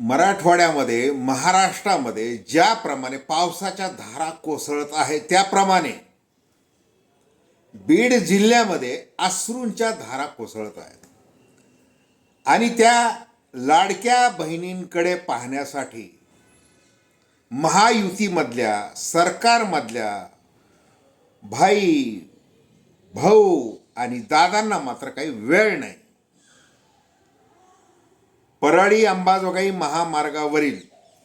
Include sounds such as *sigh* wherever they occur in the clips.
मराठवाड्यामध्ये महाराष्ट्रामध्ये ज्याप्रमाणे पावसाच्या धारा कोसळत आहे त्याप्रमाणे बीड जिल्ह्यामध्ये अश्रूंच्या धारा कोसळत आहेत. आणि त्या लाडक्या बहिणींकडे पाहण्यासाठी महायुतीमधल्या सरकारमधल्या भाई भाऊ आणि दादांना मात्र काही वेळ नाही. परळी अंबाजोगाई महामार्गावरील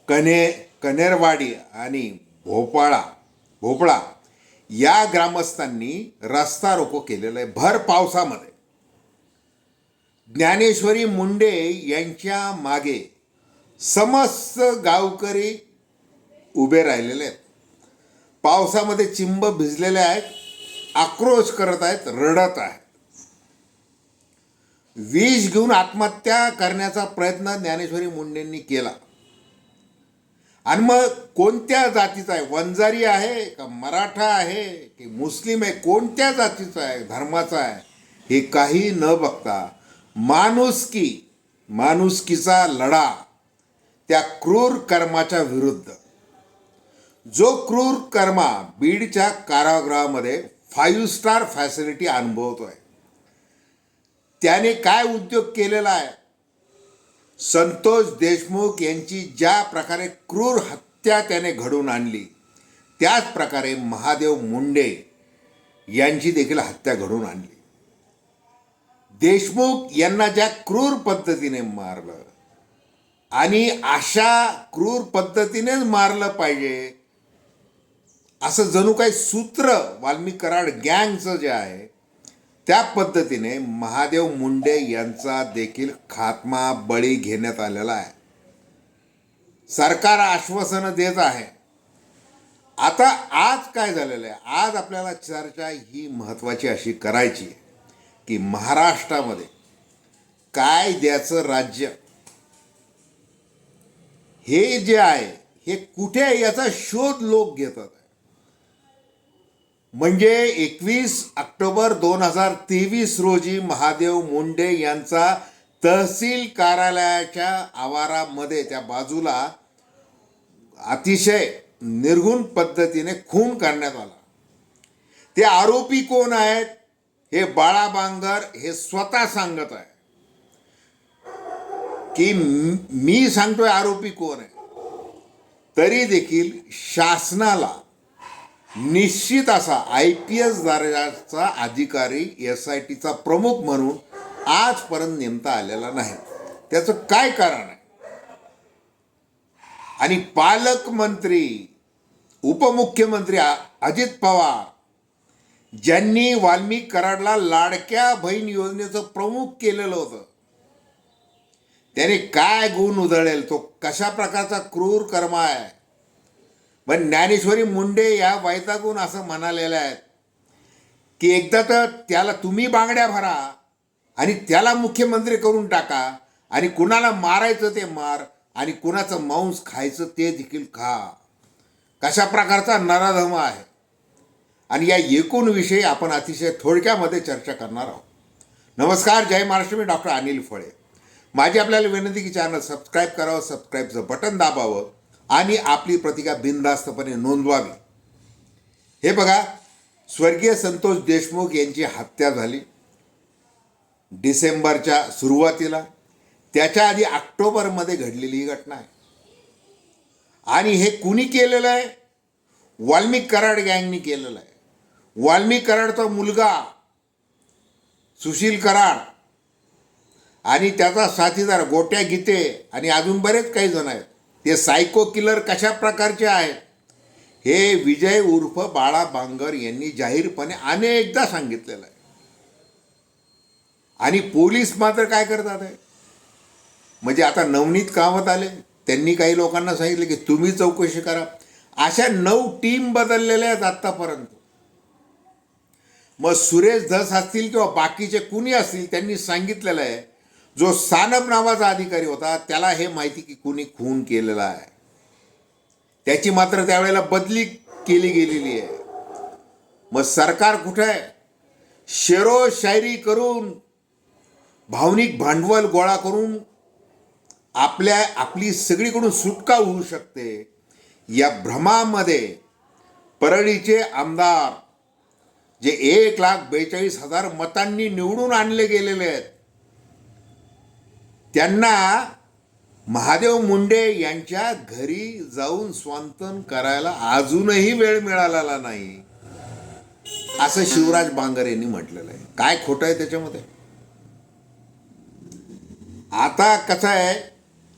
कने कनेरवाडी आणि भोपाळा भोपळा या ग्रामस्थांनी रस्ता रोको केलेला आहे. भर पावसामध्ये. ज्ञानेश्वरी मुंडे यांच्या मागे समस्त गावकरी उभे राहिलेले आहेत. पावसामध्ये चिंब भिजलेले आहेत आक्रोश करत आहेत रडत आहेत. विष घेऊन आत्महत्या करण्याचा प्रयत्न ज्ञानेश्वरी मुंडेंनी केला. आणि मग कोणत्या जातीचा आहे? वंजारी आहे का मराठा आहे की मुस्लिम आहे? कोणत्या जातीचा आहे? धर्माचा आहे? हे काही न बघता माणुसकी माणुसकीचा लढा त्या क्रूर कर्माच्या विरुद्ध. जो क्रूर कर्मा बीडच्या कारागृहामध्ये फाईव्ह स्टार फॅसिलिटी अनुभवतोय. त्याने काय उद्योग केलेला आहे? संतोष देशमुख यांची ज्या प्रकारे क्रूर हत्या त्याने घडवून आणली त्याच प्रकारे महादेव मुंडे यांची देखील हत्या घडवून आणली. देशमुख यांना ज्या क्रूर पद्धतीने मारलं आणि अशा क्रूर पद्धतीनेच मारलं पाहिजे असं जणू काही सूत्र वाल्मिक कराड गँगचं जे आहे त्या पद्धतीने महादेव मुंडे यांचा देखील खात्मा बळी घेण्यात आलेला आहे. सरकार आश्वासनं देत आहे. आता आज काय झालेलं आहे? आज आपल्याला चर्चा ही महत्त्वाची अशी करायची आहे की महाराष्ट्रामध्ये काय द्याचं राज्य हे जे आहे हे कुठे याचा शोध लोक घेतात. म्हणजे एकवीस ऑक्टोबर दोन हजार तेवीस रोजी महादेव मुंडे यांचा तहसील कार्यालयाच्या आवारामध्ये त्या बाजूला अतिशय निर्गुण पद्धतीने खून करण्यात आला. ते आरोपी कोण आहेत हे बाळा बांगर हे स्वतः सांगत आहे. की मी सांगतोय आरोपी कोण आहे? तरी देखील शासनाला निश्चित असा आय पी एस दर्जाचा अधिकारी एस आय टीचा प्रमुख म्हणून आजपर्यंत नेमता आलेला नाही. त्याचं काय कारण आहे? आणि पालकमंत्री उपमुख्यमंत्री अजित पवार ज्यांनी वाल्मिक कराडला लाडक्या बहीण योजनेचं प्रमुख केलेलं होतं त्याने काय गुण उधळेल? तो कशा प्रकारचा क्रूर कर्म आहे? पण ज्ञानेश्वरी मुंडे या वैतागून असं म्हणालेल्या आहेत की एकदा तर त्याला तुम्ही बांगड्या भरा आणि त्याला मुख्यमंत्री करून टाका आणि कुणाला मारायचं ते मार आणि कुणाचं मांस खायचं ते देखील खा. कशा प्रकारचा नराधम आहे. आणि या एकूण विषयी आपण अतिशय थोडक्यामध्ये चर्चा करणार आहोत. नमस्कार जय महाराष्ट्र मी डॉक्टर अनिल फळे. माझी आपल्याला विनंती की चॅनल सबस्क्राईब करावं सबस्क्राईबचं बटन दाबावं आणि आपली प्रतिका बिनधास्तपणे नोंदवावी. हे बघा स्वर्गीय संतोष देशमुख यांची हत्या झाली. डिसेंबरच्या सुरुवातीला त्याच्या आधी ऑक्टोबरमध्ये घडलेली ही घटना आहे. आणि हे कुणी केलेलं आहे? वाल्मिक कराड गँगनी केलेलं आहे. वाल्मिक कराडचा मुलगा सुशील कराड आणि त्याचा साथीदार गोट्या गीते आणि अजून बरेच काही जण आहेत. ते सायको किलर कशा प्रकारचे आहेत? हे विजय उर्फ बाळा बांगर यांनी जाहीरपणे अनेकदा सांगितलेलं आहे. आणि पोलीस मात्र काय करतात आहे? म्हणजे आता नवनीत कामत आले. त्यांनी काही लोकांना सांगितलं की तुम्ही चौकशी करा. अशा नऊ टीम बदललेल्या आहेत आत्तापर्यंत. मग सुरेश धस असतील किंवा बाकीचे कुणी असतील त्यांनी सांगितलेलं आहे जो सानप नावाचा अधिकारी होता त्याला हे माहिती की कुणी खून केलेला आहे. त्याची मात्र त्यावेळेला बदली केली गेलेली आहे. मग सरकार कुठं आहे? शेरो शायरी करून भावनिक भांडवल गोळा करून आपल्या आपली सगळीकडून सुटका होऊ शकते. या भ्रमामध्ये परळीचे आमदार जे एक लाख बेचाळीस हजार मतांनी निवडून आणले गेलेले आहेत त्यांना महादेव मुंडे यांच्या घरी जाऊन स्वांतन करायला अजूनही वेळ मिळालेला नाही. असं शिवराज बांगर यांनी म्हटलेलं आहे. काय खोटं आहे त्याच्यामध्ये? आता कसं आहे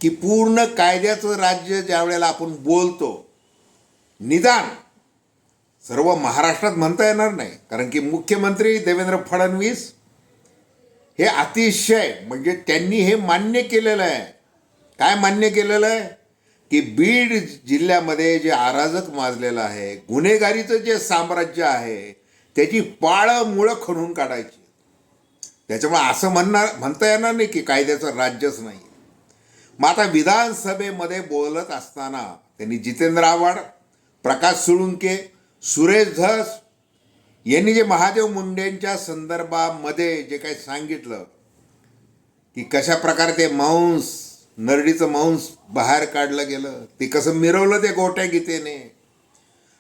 की पूर्ण कायद्याचं राज्य ज्या वेळेला आपण बोलतो निदान सर्व महाराष्ट्रात म्हणता येणार नाही. कारण की मुख्यमंत्री देवेंद्र फडणवीस हे अतिशय म्हणजे त्यांनी हे मान्य केलेलं आहे. काय मान्य केलेलं आहे? की बीड जिल्ह्यामध्ये जे अराजक माजलेलं आहे गुन्हेगारीचं जे साम्राज्य आहे त्याची पाळं मुळं खणून काढायची. त्याच्यामुळे असं म्हणणार म्हणता येणार नाही की कायद्याचं राज्यच नाही. मग आता विधानसभेमध्ये बोलत असताना त्यांनी जितेंद्र आव्हाड प्रकाश सुळुंके सुरेश धस यांनी जे महादेव मुंडेंच्या संदर्भामध्ये जे काही सांगितलं की कशा प्रकारे ते मांस नरडीचं मांस बाहेर काढलं गेलं ते कसं मिरवलं ते गोट्या गीतेने.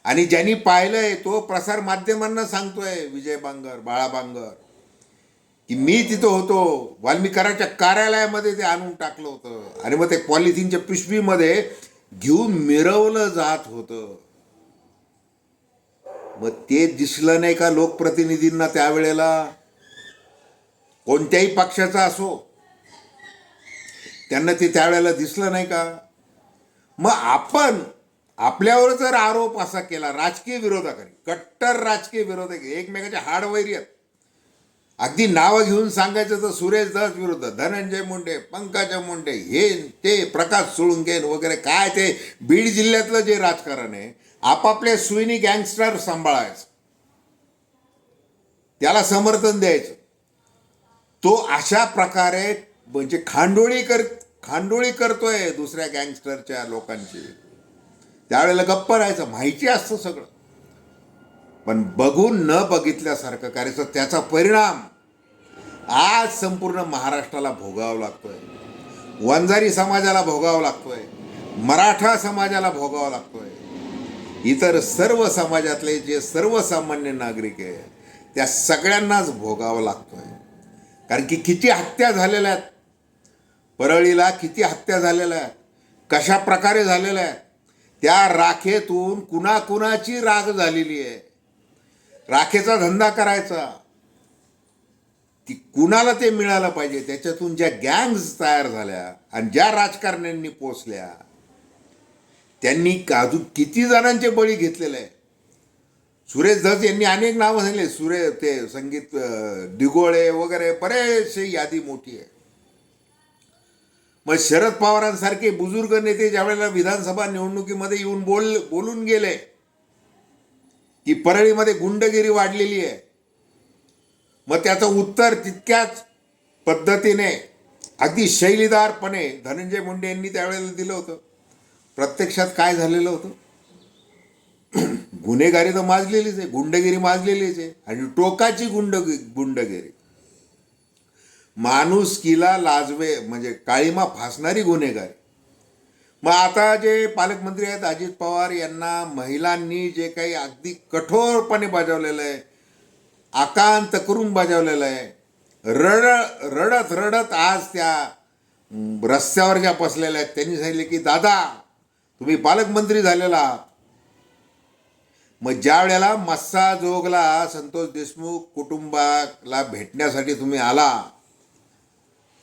आणि ज्यांनी पाहिलंय तो प्रसार माध्यमांना सांगतोय विजय बांगर बाळा बांगर की मी तिथं होतो वाल्मिकाराच्या कार्यालयामध्ये ते आणून टाकलं होतं. आणि मग ते पॉलिथिनच्या पिशवीमध्ये घेऊन मिरवलं जात होतं. मग ते दिसलं नाही का लोकप्रतिनिधींना त्यावेळेला? कोणत्याही पक्षाचा असो. त्यांना ते त्यावेळेला दिसलं नाही का? मग आपण आपल्यावर जर आरोप असा केला राजकीय विरोधाकडे कट्टर राजकीय विरोधक एकमेकाच्या हाडवैरी आहेत. अगदी नावं घेऊन सांगायचं तर सुरेश दस विरुद्ध धनंजय मुंडे पंकजा मुंडे हे ते प्रकाश सोळुंके वगैरे काय ते बीड जिल्ह्यातलं जे राजकारण आहे आपापले सुईनी गँगस्टर सांभाळायचं. त्याला समर्थन द्यायचं. तो अशा प्रकारे म्हणजे खांडोळी कर खांडोळी करतोय दुसऱ्या गँगस्टरच्या लोकांची. त्यावेळेला गप्प राहायचं माहिती असतं सगळं. पण बघून न बघितल्यासारखं करायचं त्याचा परिणाम आज संपूर्ण महाराष्ट्राला भोगावा लागतोय. वंजारी समाजाला भोगावा लागतोय. मराठा समाजाला भोगावा लागतोय. इतर सर्व समाजातले जे सर्वसामान्य नागरिक आहे त्या सगळ्यांनाच भोगावं लागतोय. कारण की किती हत्या झालेल्या आहेत? परळीला किती हत्या झालेल्या आहेत? कशा प्रकारे झालेल्या आहेत? त्या राखेतून कुणाकुणाची राग झालेली आहे? राखेचा धंदा करायचा. की कुणाला ते मिळालं पाहिजे? त्याच्यातून ज्या गँग्स तयार झाल्या आणि ज्या राजकारण्यांनी पोचल्या त्यांनी अजून किती जणांचे बळी घेतलेले आहे. सुरेश धस यांनी अनेक नावं सांगितले. सुरे ते संगीत डिगोळे दिगोळे वगैरे बरेचसे यादी मोठी आहे. मग शरद पवारांसारखे बुजुर्ग नेते ज्यावेळेला विधानसभा निवडणुकीमध्ये येऊन बोल बोलून गेले की परळीमध्ये गुंडगिरी वाढलेली आहे. मग त्याचं उत्तर तितक्याच पद्धतीने अगदी शैलीदारपणे धनंजय मुंडे यांनी त्यावेळेला दिलं होतं. प्रत्यक्षात काय झालेलं होतं? *clears throat* गुन्हेगारी तर माजलेलीच आहे गुंडगिरी माजलेलीच आहे आणि टोकाची गुंड गुंडगिरी. माणुसकीला लाजवे म्हणजे काळीमा फासणारी गुन्हेगारी. मग आता जे पालकमंत्री आहेत अजित पवार यांना महिलांनी जे काही अगदी कठोरपणे बजावलेलं आहे आकांत करून बजावलेलं आहे रड रडत रडत आज त्या रस्त्यावर ज्या बसलेल्या आहेत त्यांनी सांगितले की दादा तुम्ही पालकमंत्री झालेला आहात. मग ज्या वेळेला मस्सा जोगला संतोष देशमुख कुटुंबाला भेटण्यासाठी तुम्ही आला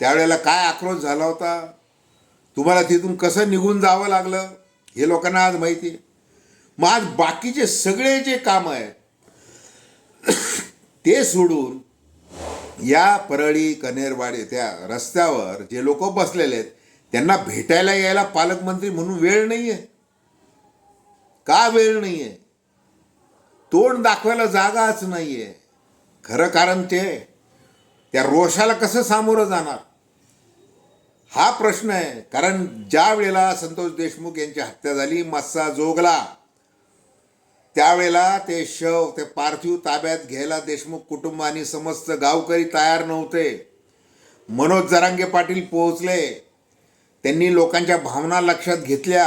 त्यावेळेला काय आक्रोश झाला होता? तुम्हाला तिथून कसं निघून जावं लागलं हे लोकांना आज माहिती आहे. मग आज बाकीचे सगळे जे काम आहेत *coughs* ते सोडून या परळी कनेरवाडी त्या रस्त्यावर जे लोक बसलेले आहेत त्यांना भेटायला यायला पालकमंत्री म्हणून वेळ नाही आहे का वेळ नाही आहे तोंड दाखवायला जागाच नाही आहे खरं कारण ते त्या रोषाला कसं सामोरं जाणार? हा प्रश्न आहे. कारण ज्या वेळेला संतोष देशमुख यांची हत्या झाली मस्सा जोगला त्यावेळेला ते शव ते पार्थिव ताब्यात घ्यायला देशमुख कुटुंब आणि समस्त गावकरी तयार नव्हते. मनोज जरांगे पाटील पोहोचले. त्यांनी लोकांच्या भावना लक्षात घेतल्या.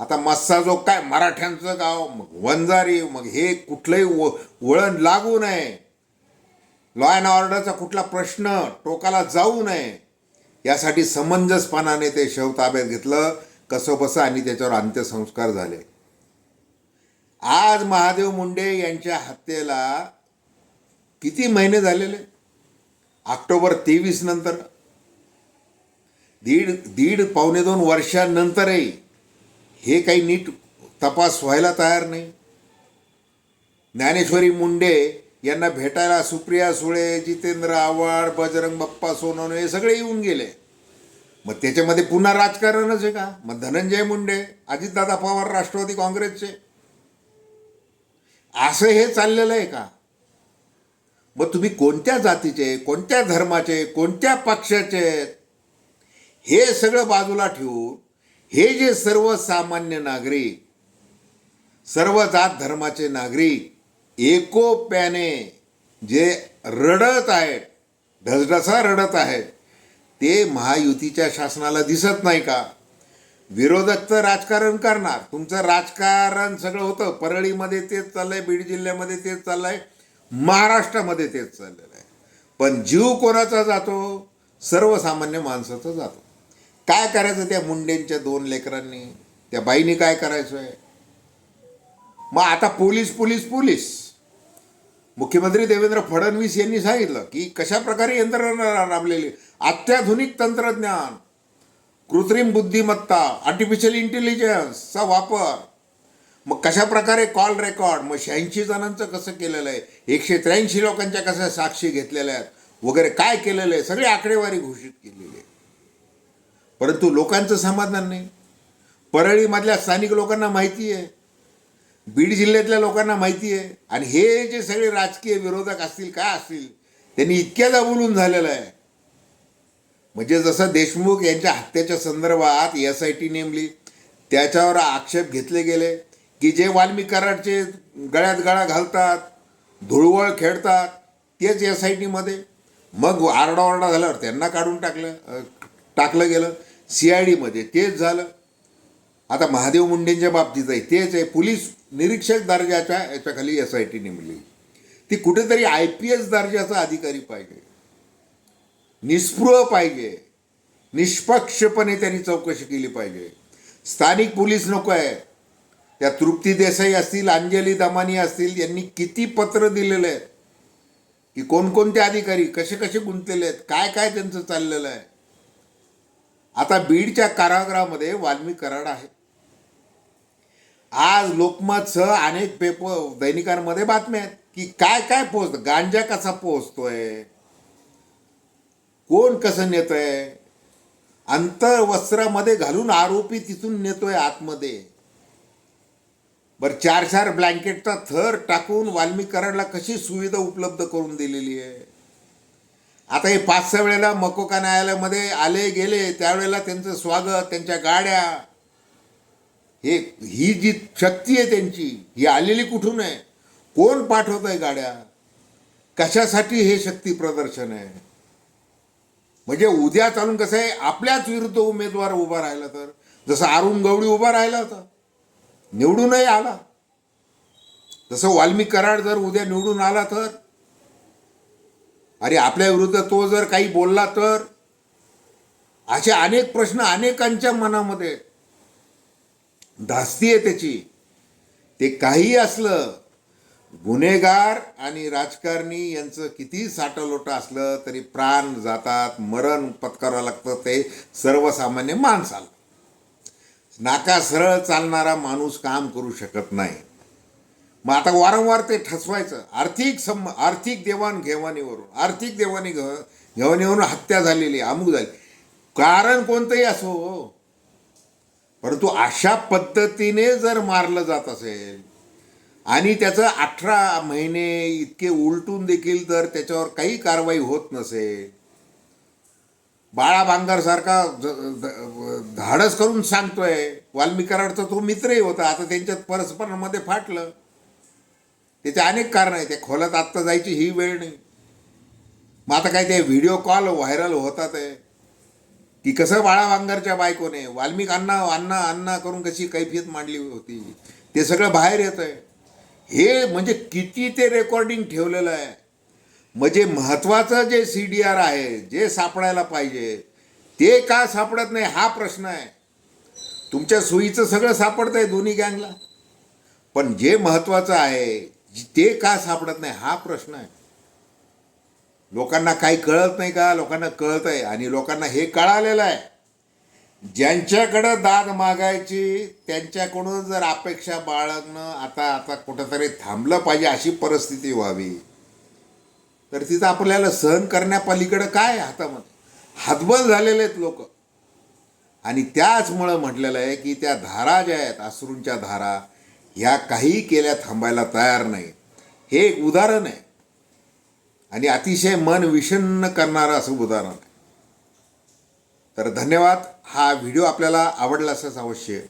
आता मस्सा जो काय मराठ्यांचं गाव मग वंजारी मग हे कुठलंही व वळण लागू नये. लॉ अँड ऑर्डरचा कुठला प्रश्न टोकाला जाऊ नये. यासाठी समंजसपणाने ते शव ताब्यात घेतलं कसोबसं आणि त्याच्यावर अंत्यसंस्कार झाले. आज महादेव मुंडे यांच्या हत्येला किती महिने झालेले? ऑक्टोबर तेवीस नंतर. दीड दीड पावणे दोन वर्षांनंतरही हे काही नीट तपास व्हायला तयार नाही. ज्ञानेश्वरी मुंडे यांना भेटायला सुप्रिया सुळे जितेंद्र आव्हाड बजरंग बाप्पा सोनवणे हे सगळे येऊन गेले. मग त्याच्यामध्ये पुन्हा राजकारणच आहे का? मग धनंजय मुंडे अजितदादा पवार राष्ट्रवादी काँग्रेसचे. असं हे चाललेलं आहे का? मग तुम्ही कोणत्या जातीचे कोणत्या धर्माचे कोणत्या पक्षाचे हे सगळं बाजूला ठेवून हे जे सर्वसामान्य नागरिक सर्व जात धर्माचे नागरिक एकोप्याने जे रडत आहेत ढसढसा रडत आहेत ते महायुतीच्या शासनाला दिसत नाही का? विरोधक तर राजकारण करणार. तुमचं राजकारण सगळं होतं. परळीमध्ये तेच चाललंय बीड जिल्ह्यामध्ये तेच चाललंय महाराष्ट्रामध्ये तेच चाललेलं आहे. पण जीव कोणाचा जातो? सर्वसामान्य माणसाचा जातो. काय करायचं त्या मुंडेंच्या दोन लेकरांनी? त्या बाईनी काय करायचं आहे मग आता पोलीस पोलीस पोलीस. मुख्यमंत्री देवेंद्र फडणवीस यांनी सांगितलं की कशा प्रकारे यंत्रणा राबलेली? अत्याधुनिक तंत्रज्ञान कृत्रिम बुद्धिमत्ता आर्टिफिशियल इंटेलिजन्सचा वापर. मग कशा प्रकारे कॉल रेकॉर्ड मग शहाऐंशी जणांचं कसं केलेलं आहे? एकशे त्र्याऐंशी लोकांच्या कशा साक्षी घेतलेल्या आहेत? वगैरे काय केलेलं आहे? सगळी आकडेवारी घोषित केलेली आहे. परंतु लोकांचं समाधान नाही. परळीमधल्या स्थानिक लोकांना माहिती आहे. बीड जिल्ह्यातल्या लोकांना माहिती आहे. आणि हे जे सगळे राजकीय विरोधक असतील काय असतील त्यांनी इतक्यादा बोलून झालेलं आहे. म्हणजे जसं देशमुख यांच्या हत्येच्या संदर्भात एस आय टी नेमली त्याच्यावर आक्षेप घेतले गेले की जे वाल्मी कराडचे गळ्यात गळा घालतात धुळवळ खेळतात तेच एस आय टीमध्ये मग आरडाओरडा झाल्यावर त्यांना काढून टाकलं टाकलं गेलं सी आय डीमध्ये तेच झालं. आता महादेव मुंडेंच्या बाबतीत आहे तेच आहे. पोलीस निरीक्षक दर्जाच्या याच्याखाली एस आय टी नेमली. ती कुठेतरी आय पी एस दर्जाचा अधिकारी पाहिजे. निस्पृह पाहिजे. निष्पक्षपणे त्यांनी चौकशी केली पाहिजे. स्थानिक पोलीस नको आहे. त्या तृप्ती देसाई असतील अंजली दमानी असतील यांनी किती पत्र दिलेले आहेत? की कोणकोणते अधिकारी कसे कसे गुंतलेले आहेत? काय काय त्यांचं चाललेलं आहे? आता बीडच्या कारागृहामध्ये वाल्मी कराड आहे. आज लोकमतसह अनेक पेपर दैनिकांमध्ये बातम्या आहेत की काय काय पोहोचत? गांजा कसा पोहोचतोय? कोण कसं नेतोय? अंतर्वस्त्रामध्ये घालून आरोपी तिथून नेतोय आतमध्ये. बरं चार चार ब्लँकेटचा थर टाकून वाल्मी कशी सुविधा उपलब्ध करून दिलेली आहे? आता हे पाच सहा वेळेला मकोका न्यायालयामध्ये आले गेले त्यावेळेला त्यांचं स्वागत त्यांच्या गाड्या हे ही जी शक्ती आहे त्यांची ही आलेली कुठून आहे? कोण पाठवत आहे गाड्या? कशासाठी हे शक्ती प्रदर्शन आहे? म्हणजे उद्या चालून कसं आहे? आपल्याच विरुद्ध उमेदवार उभा राहिला तर. जसं अरुण गवळी उभा राहिला होता. निवडूनही आला. जसं वाल्मी कराड जर उद्या निवडून आला तर. अरे आपल्या विरुद्ध तो जर काही बोलला तर. असे अनेक प्रश्न अनेकांच्या मनामध्ये धास्ती आहे त्याची. ते काही असलं गुन्हेगार आणि राजकारणी यांचं किती साठलोटं असलं तरी प्राण जातात मरण पत्करावं लागतं ते सर्वसामान्य माणसाला. नाका सरळ चालणारा माणूस काम करू शकत नाही. मग आता वारंवार ते ठसवायचं. आर्थिक सम आर्थिक देवाणघेवाणीवरून आर्थिक देवाणी घ घेवाणीवरून हत्या झालेली अमुक झाली. कारण कोणतंही असो परंतु अशा पद्धतीने जर मारलं जात असेल आणि त्याचं अठरा महिने इतके उलटून देखील जर त्याच्यावर काही कारवाई होत नसेल बाळा बांगरसारखा धाडस करून सांगतोय वाल्मिकराडचा तो मित्रही होता आता त्यांच्यात परस्परांमध्ये फाटलं. त्याचे अनेक कारण आहे त्या खोलात आत्ता जायची ही वेळ नाही. मग आता काय ते व्हिडिओ कॉल व्हायरल होतात आहे. की कसं बाळा वांगरच्या बायकोने वाल्मिक अण्णा अण्णा अण्णा करून कशी कैफियत मांडली होती. ते सगळं बाहेर येतं आहे. हे म्हणजे किती ते रेकॉर्डिंग ठेवलेलं आहे. म्हणजे महत्त्वाचं जे सी डी आर आहे जे सापडायला पाहिजे ते का सापडत नाही हा प्रश्न आहे. तुमच्या सोयीचं सगळं सापडतं आहे दोन्ही गँगला पण जे महत्त्वाचं आहे ते का सापडत नाही हा प्रश्न आहे. लोकांना काही कळत नाही का? लोकांना कळत आहे आणि लोकांना हे कळालेलं आहे. ज्यांच्याकडं दाद मागायची त्यांच्याकडून जर अपेक्षा बाळगणं आता आता कुठंतरी थांबलं पाहिजे अशी परिस्थिती व्हावी तर तिथं आपल्याला सहन करण्यापलीकडं काय हातामध्ये? हातबल झालेले आहेत लोक. आणि त्याचमुळं म्हटलेलं आहे की त्या धारा ज्या आहेत अश्रूंच्या धारा ह्या काही केल्या थांबायला तयार नाही. हे एक उदाहरण आहे. आणि अतिशय मन विषन्न करणारं असं उदाहरण. आहे तर धन्यवाद. हा व्हिडिओ आपल्याला आवडला असं अवश्य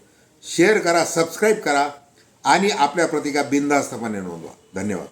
शेअर करा सबस्क्राईब करा आणि आपल्या प्रतिका बिनधास्तपणे नोंदवा. धन्यवाद.